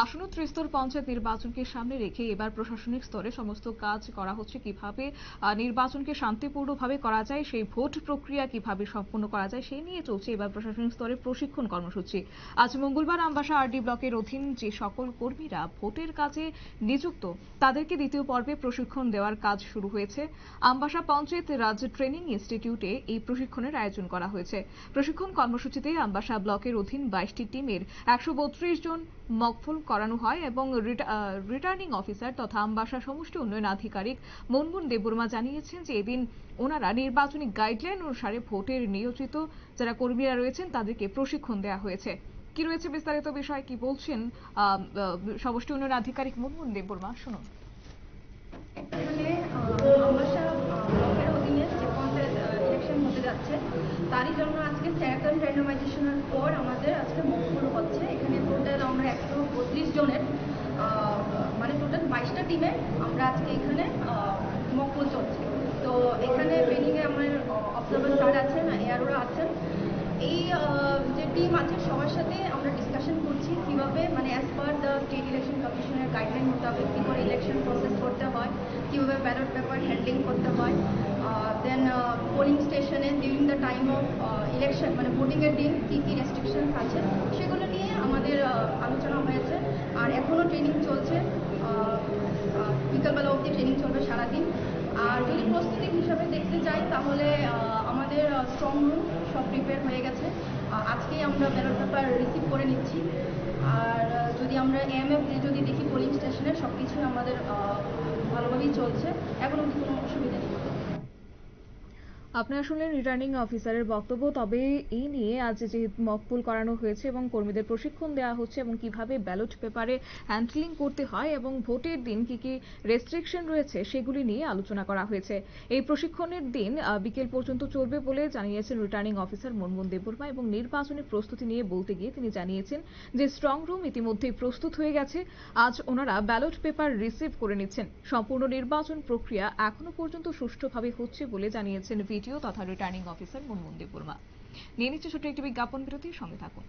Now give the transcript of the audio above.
আসন্ন ত্রিস্তর পঞ্চায়েত নির্বাচনকে সামনে রেখে এবার প্রশাসনিক স্তরে সমস্ত কাজ করা হচ্ছে কীভাবে নির্বাচনকে শান্তিপূর্ণভাবে করা যায়, সেই ভোট প্রক্রিয়া কীভাবে সম্পন্ন করা যায় সেই নিয়ে চলছে এবার প্রশাসনিক স্তরে প্রশিক্ষণ কর্মসূচি। আজ মঙ্গলবার আমবাসা আরডি ব্লকের অধীন যে সকল কর্মীরা ভোটের কাজে নিযুক্ত, তাদেরকে দ্বিতীয় পর্বে প্রশিক্ষণ দেওয়ার কাজ শুরু হয়েছে। আমবাসা পঞ্চায়েত রাজ ট্রেনিং ইনস্টিটিউটে এই প্রশিক্ষণের আয়োজন করা হয়েছে। প্রশিক্ষণ কর্মসূচিতে আমবাসা ব্লকের অধীন বাইশটি টিমের একশো বত্রিশ জন মকফল করানো হয় এবং রিটার্নিং অফিসার তথা আমবাসা সমষ্টি উন্নয়ন আধিকারিক মনমুন দেববর্মা জানিয়েছেন যে এদিন ওনারা নির্বাচনী গাইডলাইন অনুসারে ভোটের নিয়োজিত যারা কর্মীরা রয়েছেন তাদেরকে প্রশিক্ষণ দেওয়া হয়েছে। কি রয়েছে বিস্তারিত বিষয়, কি বলছেন সমষ্টি উন্নয়ন আধিকারিক মনমুন দেববর্মা? শুনুন। তারই জন্য আজকে সেকেন্ড র্যান্ডমাইজেশনের পর আমাদের আজকে মকপুর হচ্ছে। এখানে টোটাল আমরা একশো বত্রিশ জনের মানে টোটাল বাইশটা টিমে আমরা আজকে এখানে মকপুল চলছে। তো এখানে ট্রেনিংয়ে আমার অবজার্ভার স্যার আছেন এয়ারোরা আছেন। এই যে টিম আছে, সবার সাথে আমরা ডিসকাশন করছি কীভাবে মানে as per the state election কমিশনের গাইডলাইন মোতাবেক কী করে ইলেকশন প্রসেস করতে হয়, কীভাবে ব্যালট পেপার হ্যান্ডলিং করতে হয়। দেন পোলিং স্টেশনে during the time of election মানে ভোটিংয়ের দিন কী কী রেস্ট্রিকশন আছে, সেগুলো নিয়ে আমাদের আলোচনা হয়েছে আর এখনও ট্রেনিং চলছে বিকালবেলা অবধি ট্রেনিং চলবে সারাদিন। আর যদি প্রস্তুতি হিসাবে দেখতে চাই, তাহলে আমাদের স্ট্রং রুম সব প্রিপেয়ার হয়ে গেছে। আজকেই আমরা ব্যালট পেপার রিসিভ করে নিচ্ছি। আর যদি আমরা এএমএফ যদি দেখি পোলিং স্টেশনে সব কিছুই আমাদের ভালোভাবেই চলছে। এখন অবধি কোনো অসুবিধা নেই। আপনারা শুনলেন রিটার্নিং অফিসারের বক্তব্য। তবে এই নিয়ে আজ যে মকপুল করানো হয়েছে এবং কর্মীদের প্রশিক্ষণ দেওয়া হচ্ছে এবং কীভাবে ব্যালট পেপারে হ্যান্ডলিং করতে হয় এবং ভোটের দিন কি কি রেস্ট্রিকশন রয়েছে সেগুলি নিয়ে আলোচনা করা হয়েছে। এই প্রশিক্ষণের দিন বিকেল পর্যন্ত চলবে বলে জানিয়েছেন রিটার্নিং অফিসার মনমোহন দেববর্মা এবং নির্বাচনী প্রস্তুতি নিয়ে বলতে গিয়ে তিনি জানিয়েছেন যে স্ট্রং রুম ইতিমধ্যেই প্রস্তুত হয়ে গেছে। আজ ওনারা ব্যালট পেপার রিসিভ করে নিচ্ছেন। সম্পূর্ণ নির্বাচন প্রক্রিয়া এখনও পর্যন্ত সুষ্ঠুভাবে হচ্ছে বলে জানিয়েছেন ভিডিও তথা রিটার্নিং অফিসার মুনমুন দেববর্মা। নিয়ে নিচ্ছে ছোট্ট একটি বিজ্ঞাপন বিরতির সঙ্গে থাকুন।